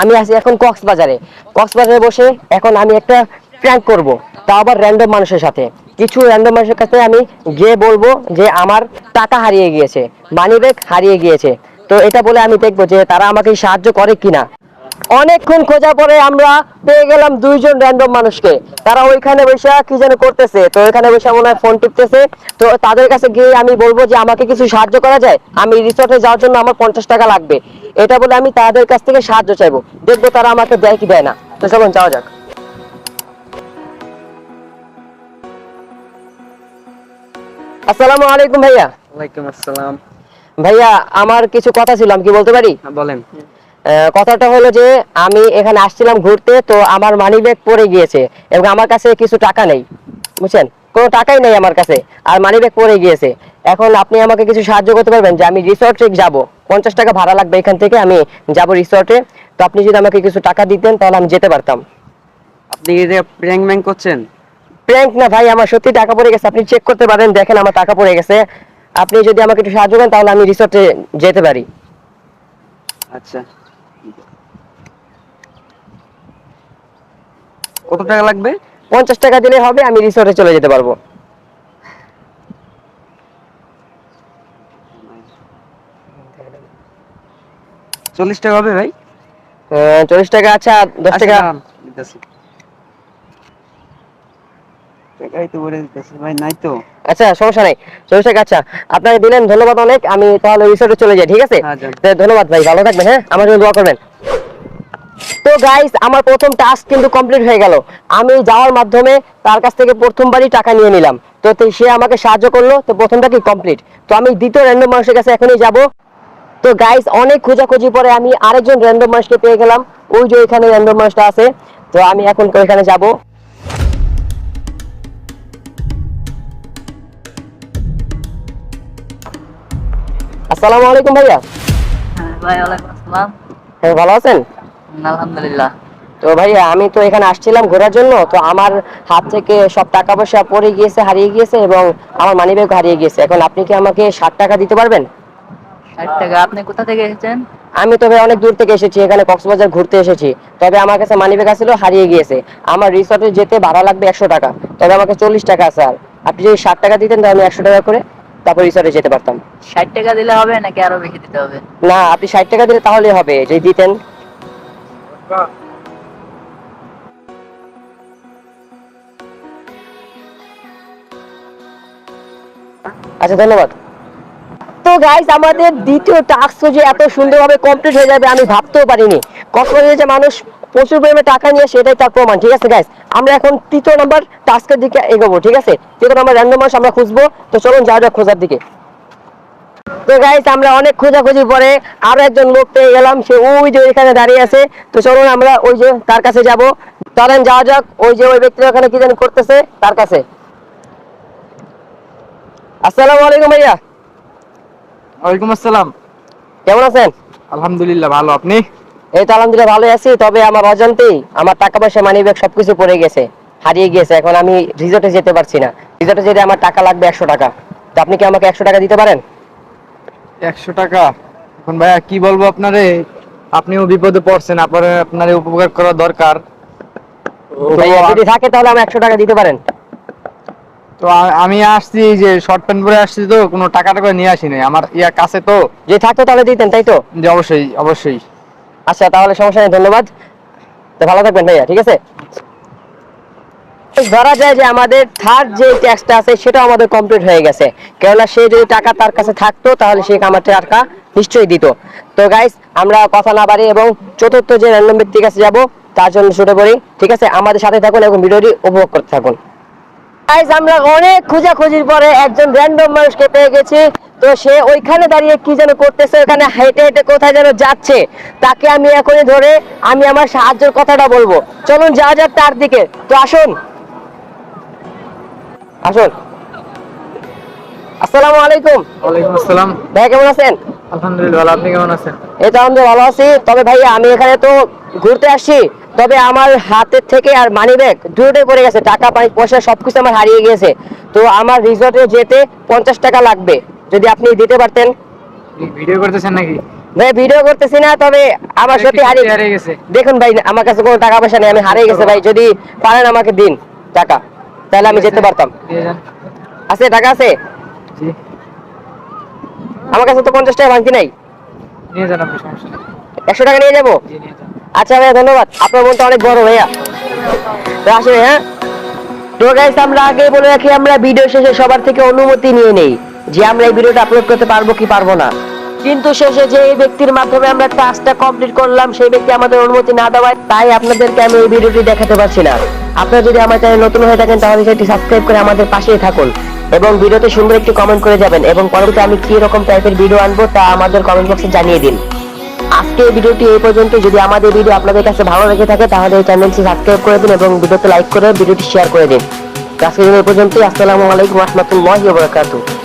আমি আছি এখন কক্সবাজারে। কক্সবাজারে বসে এখন আমি একটা প্র্যাঙ্ক করব, তা আবার র্যান্ডম মানুষের সাথে। কিছু র্যান্ডম মানুষের কাছে আমি গিয়ে বলব যে আমার টাকা হারিয়ে গিয়েছে মানি ব্যাগ হারিয়ে গিয়েছে। তো এটা বলে আমি দেখব যে তারা আমাকে সাহায্য করে কিনা। অনেকক্ষণ খোঁজা পরে আমরা পেয়ে গেলাম দুইজন র্যান্ডম মানুষকে। তারা ওইখানে বসে কি যেন করতেছে। তো ওইখানে বসে মনে হয় ফোন টিপতেছে। তো তাদের কাছে গিয়ে আমি বলব যে আমাকে কিছু সাহায্য করা যায়? আমি রিসর্টে যাওয়ার জন্য আমার পঞ্চাশ টাকা লাগবে। এটা বলে আমি তাদের কাছ থেকে সাহায্য চাইব। দেখব তারা আমাকে দেয় কি দেয় না। তো চলুন যাওয়া যাক। আসসালামু আলাইকুম ভাইয়া। ওয়ালাইকুম আসসালাম। ভাইয়া আমার কিছু কথা ছিল আমি কি বলতে পারি? হ্যাঁ, বলেন। কথাটা হলো যে আমি এখানে আসছিলাম ঘুরতে তো আমার মানি ব্যাগ পড়ে গিয়েছে এবং আমার কাছে কিছু টাকা নেই। বুঝছেন? কোনো টাকাই নেই আমার কাছে আর মানি ব্যাগ পড়ে গিয়েছে। এখন আপনি আমাকে কিছু সাহায্য করতে পারবেন যে আমি রিসর্টে যাব। পঞ্চাশ টাকা ভাড়া লাগবে এখান থেকে আমি যাব রিসর্টে তো আপনি যদি আমাকে কিছু টাকা দিতেন তাহলে আমি যেতে পারতাম। আপনি যে প্র্যাঙ্ক ম্যাঙ্ক করছেন? প্র্যাঙ্ক না ভাই আমার সত্যি টাকা পড়ে গেছে। আপনি চেক করতে পারেন দেখেন আমার টাকা পড়ে গেছে। আপনি যদি আমাকে একটু সাহায্য করেন তাহলে আমি রিসর্টে যেতে পারি। আচ্ছা। কত টাকা লাগবে? পঞ্চাশ টাকা দিলে হবে আমি রিসর্টে চলে যেতে পারব। চল্লিশ টাকা হবে ভাই? চল্লিশ টাকা আচ্ছা দশ টাকা আচ্ছা সমস্যা নাই চল্লিশ টাকা আচ্ছা। আপনাকে দিলেন ধন্যবাদ অনেক আমি তাহলে রিসোর্টে চলে যাই ঠিক আছে? হ্যাঁ, ধন্যবাদ ভাই ভালো থাকবেন হ্যাঁ? আমার জন্য দোয়া করবেন। তো গাইস আমার প্রথম টাস্ক কিন্তু কমপ্লিট হয়ে গেল। আমি যাওয়ার মাধ্যমে তার কাছ থেকে প্রথমবারই টাকা নিয়ে নিলাম। তো সে আমাকে সাহায্য করল তো প্রথমটা কি কমপ্লিট তো আমি দ্বিতীয় র্যান্ডম মানুষের কাছে এখনই যাব। তো গাইস অনেক খোঁজাখুঁজি পরে আমি আরেকজন র্যান্ডম মানুষকে পেয়ে গেলাম। ওই যে ওইখানে র্যান্ডম মানুষটা আছে। তো আমি এখন ওইখানে যাব। আসসালামু আলাইকুম ভাইয়া। হ্যাঁ ভাই ওয়ালাইকুম আসসালাম। হ্যাঁ ভালো আছেন? আলহামদুলিল্লাহ। তো ভাইয়া আমি তো এখানে আসছিলাম ঘোরার জন্য তো আমার হাত থেকে সব টাকা পয়সা পড়ে গিয়েছে হারিয়ে গিয়েছে এবং আমার মানি ব্যাগ হারিয়ে গিয়েছে। এখন আপনি কি আমাকে ষাট টাকা দিতে পারবেন? ষাট টাকা আপনি কোথা থেকে এসেছেন? আমি তো ভাই অনেক দূর থেকে এসেছি এখানে কক্সবাজার ঘুরতে এসেছি। তবে আমার কাছে মানি ব্যাগ ছিল হারিয়ে গিয়েছে। আমার রিসর্টে যেতে ভাড়া লাগবে একশো টাকা তবে আমাকে চল্লিশ টাকা আছে আর। আপনি যদি ষাট টাকা দিতেন তাহলে আমি একশো টাকা করে তারপর রিসর্টে যেতে পারতাম। ষাট টাকা দিলে হবে নাকি আরও বেশি দিতে হবে? না আপনি ষাট টাকা দিলে তাহলে হবে যদি দিতেন। আচ্ছা ধন্যবাদ। তো গাইস আমাদের দ্বিতীয় টাস্ক যে এত সুন্দরভাবে কমপ্লিট হয়ে যাবে, আমি ভাবতেও পারিনি। কক্সবাজারে যে মানুষ প্রচুর পরিমাণে টাকা নিয়ে সেটাই তার প্রমাণ, ঠিক আছে গাইস আমরা এখন তৃতীয় নম্বর টাস্কের দিকে এগোবো, ঠিক আছে? তৃতীয় নম্বর র্যান্ডম মানুষ আমরা খুঁজবো, তো চলুন যাওয়া যাক খোঁজার দিকে। তো গাইস আমরা অনেক খোঁজাখুঁজি পরে আরও একজন লোক পেয়ে গেলাম সে ওই যে ওইখানে দাঁড়িয়ে আছে। তো চলুন আমরা ওই যে তার কাছে যাব। চলেন যাওয়া যাক। ওই যে ওই ব্যক্তি ওখানে কি জানি করতেছে তার কাছে। আসসালামু আলাইকুম ভাইয়া। ওয়ালাইকুম আসসালাম। কেমন আছেন? আলহামদুলিল্লাহ ভালো। আপনি? এই তো আলহামদুলিল্লাহ ভালো আছি। তবে আমার অজান্তেই আমার টাকা পয়সা মানি ব্যাগ সবকিছু পড়ে গেছে হারিয়ে গিয়েছে। এখন আমি রিসোর্টে যেতে পারছি না। রিসোর্টে যেতে আমার টাকা লাগবে একশো টাকা। তো আপনি কি আমাকে একশো টাকা দিতে পারেন? একশো টাকা। এখন ভাইয়া কি বলব আপনারে? আপনিও বিপদে পড়ছেন আপনার আপনার উপকার করা দরকার। যদি থাকে তাহলে আমি একশো টাকা দিতে পারেন। তো আমি আসছি যে শর্ট প্যান্ট পরে আসছি তো কোনো টাকা টাকা নিয়ে আসি নাই। আমার ইয়া কাছে তো। যদি থাকতো তাহলে দিতেন তাই তো? যে অবশ্যই অবশ্যই। আচ্ছা তাহলে সমস্যা নেই ধন্যবাদ। তো ভালো থাকবেন ভাইয়া ঠিক আছে? ধরা যায় যে আমাদের থার্ড যে ট্যাক্সটা আছে সেটা আমাদের কমপ্লিট হয়ে গেছে। কেননা সে যদি টাকা তার কাছে থাকতো, তাহলে সে আমার টাকা নিশ্চয়ই দিত। তো গাইস আমরা কথা না বাড়ি এবং চতুর্থ যে র্যান্ডম ব্যক্তির কাছে যাব, তার জন্য ছুটে পড়ি। ঠিক আছে? আমাদের সাথে থাকুন এবং ভিডিওটি উপভোগ করতে থাকুন। গাইস আমরা অনেক খোঁজাখুঁজির পরে একজন র্যান্ডম মানুষকে পেয়ে গেছি। তো সে ওইখানে দাঁড়িয়ে কি যেন করতেছে, ওখানে হেঁটে হেঁটে কোথায় যেন যাচ্ছে। তাকে আমি এখনই ধরে আমি আমার সাহায্যের কথাটা বলব। চলুন, যাওয়া যাক তার দিকে। তো আসুন। আসুন। আসসালামু আলাইকুম। ওয়ালাইকুম আসসালাম। ভাই কেমন আছেন? আলহামদুলিল্লাহ ভালো। আপনি কেমন আছেন? এই তো আমাদের ভালো আছি। তবে ভাই আমি এখানে তো ঘুরতে আসছি। তবে আমার হাতের থেকে আর মানি ব্যাগ দুটোই পড়ে গেছে। টাকা পানি পয়সা সবকিছু আমার হারিয়ে গেছে তো আমার রিসর্টে যেতে পঞ্চাশ টাকা লাগবে। যদি আপনি দিতে পারতেন। ভিডিও করতেছেন নাকি? ভাই ভিডিও করতেছি না তবে আমার সত্যি হারিয়ে গেছে। দেখুন ভাই আমার কাছে কোনো টাকা পয়সা নেই আমি হারিয়ে গেছে। ভাই যদি পারেন আমাকে দিন টাকা। তাহলে আমি যেতে পারতাম। আছে টাকা আছে? আমার কাছে তো পঞ্চাশ টাকা ভাঙতি নাই। একশো টাকা নিয়ে যাব? আচ্ছা ভাইয়া ধন্যবাদ। আপনার মনটা অনেক বড় ভাইয়া। তো আসলে হ্যাঁ তো গাইস আমরা আগে বলে রাখি আমরা ভিডিও শেষে সবার থেকে অনুমতি নিয়ে নেই যে আমরা এই ভিডিওটা আপলোড করতে পারব কি পারব না। কিন্তু শেষে যে এই ব্যক্তির মাধ্যমে আমরা কাজটা কমপ্লিট করলাম সেই ব্যক্তি আমাদের অনুমতি না দেওয়ায় তাই আপনাদেরকে আমি এই ভিডিওটি দেখাতে পারছি না। আপনারা যদি আমার চ্যানেল নতুন হয়ে থাকেন, তাহলে সেটি সাবস্ক্রাইব করে আমাদের পাশেই থাকুন। এবং ভিডিওতে সুন্দর একটি কমেন্ট করে যাবেন এবং পরবর্তীতে আমি কি রকম টাইপের ভিডিও আনব, তা আমাদের কমেন্ট বক্সে জানিয়ে দিন। আজকে ভিডিওটি এই পর্যন্ত। যদি আমাদের ভিডিও আপনাদের কাছে ভালো লেগে থাকে, তাহলে এই চ্যানেলটি সাবস্ক্রাইব করে দিন এবং ভিডিওতে লাইক করে, ভিডিওটি শেয়ার করে দিন। আজকের এই পর্যন্তই। আসসালামু আলাইকুম রহমতুল্লাহি ওয়া বারাকাতুহু।